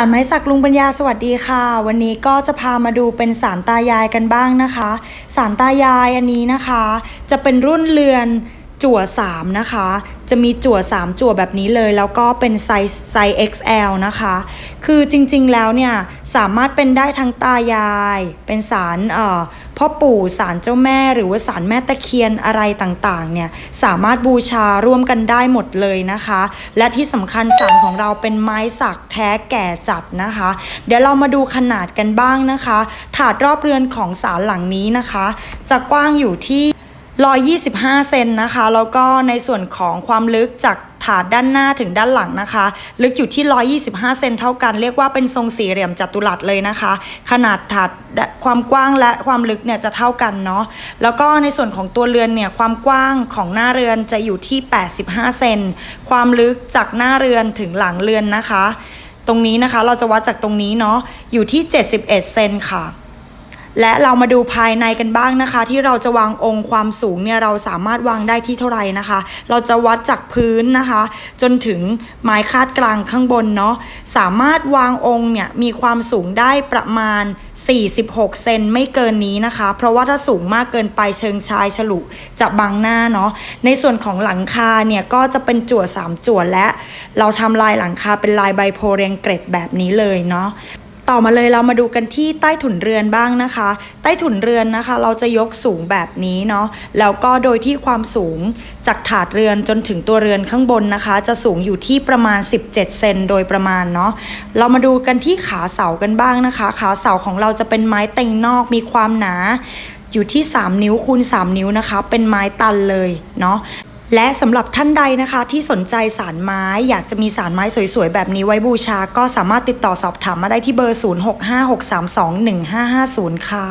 ารไม้สักลุงปัญญาสวัสดีค่ะ วันนี้ก็จะพามาดูเป็นสารตายายกันบ้างนะคะ สารตายายอันนี้นะคะ จะเป็นรุ่นเรือน จั่ว 3 นะคะ จะมีจั่ว 3 จั่วแบบนี้เลย แล้วก็เป็นไซส์ไซส์ XL นะคะ คือจริงๆแล้วเนี่ย สามารถเป็นได้ทั้งตายาย เป็นสารเอ่อพ่อปู่สารเจ้าแม่ หรือว่าสารแม่ตะเคียนอะไรต่างๆเนี่ย สามารถบูชาร่วมกันได้หมดเลยนะคะ และที่สำคัญสารของเราเป็นไม้สักแท้แก่จัดนะคะ เดี๋ยวเรามาดูขนาดกันบ้างนะคะ ถาดรอบเรือนของสารหลังนี้นะคะ จะกว้างอยู่ที่ 125 เซนนะคะ แล้วก็ในส่วนของความลึกจากถาดด้านหน้าถึงด้านหลังนะคะ ลึกอยู่ที่ 125 เซนเท่ากัน เรียกว่าเป็นทรงสี่เหลี่ยมจัตุรัสเลยนะคะ ขนาดถาดความกว้างและความลึกเนี่ยจะเท่ากันเนาะ แล้วก็ในส่วนของตัวเรือนเนี่ยความกว้างของหน้าเรือนจะอยู่ที่ 85 เซน ความลึกจากหน้าเรือนถึงหลังเรือนนะคะ ตรงนี้นะคะเราจะวัดจากตรงนี้เนาะ อยู่ที่ 71 เซนค่ะ และเรามาดูภายในกันบ้างนะคะ ที่เราจะวางองค์ความสูงเนี่ยเราสามารถวางได้ที่เท่าไหร่นะคะ เราจะวัดจากพื้นนะคะ จนถึงไม้คาดกลางข้างบนเนาะสามารถวางองค์เนี่ยมีความสูงได้ประมาณ 46 เซนไม่เกินนี้นะคะ เพราะว่าถ้าสูงมากเกินไปเชิงชายฉลุจะบังหน้าเนาะในส่วนของหลังคาเนี่ยก็จะเป็นจั่ว3จั่วและ เราทำลายหลังคาเป็นลายใบโพเรียงเกรดแบบนี้เลยเนาะ ต่อมาเลยเรามาดูกันที่ใต้ถุนเรือนบ้างนะคะ ใต้ถุนเรือนนะคะ เราจะยกสูงแบบนี้เนาะแล้วก็โดยที่ความสูงจากถาดเรือนจนถึงตัวเรือนข้างบนนะคะ จะสูงอยู่ที่ประมาณ 17 เซนโดยประมาณเนาะเรามาดูกันที่ขาเสากันบ้างนะคะ ขาเสาของเราจะเป็นไม้เต็งนอกมีความหนาอยู่ที่ 3 นิ้วคูณ 3 นิ้วนะคะ เป็นไม้ตันเลยเนาะ และสำหรับท่านใดนะคะที่สนใจสารไม้อยากจะมีสารไม้สวยๆ แบบนี้ไว้บูชา ก็สามารถติดต่อสอบถามมาได้ที่เบอร์ 0656321550 ค่ะ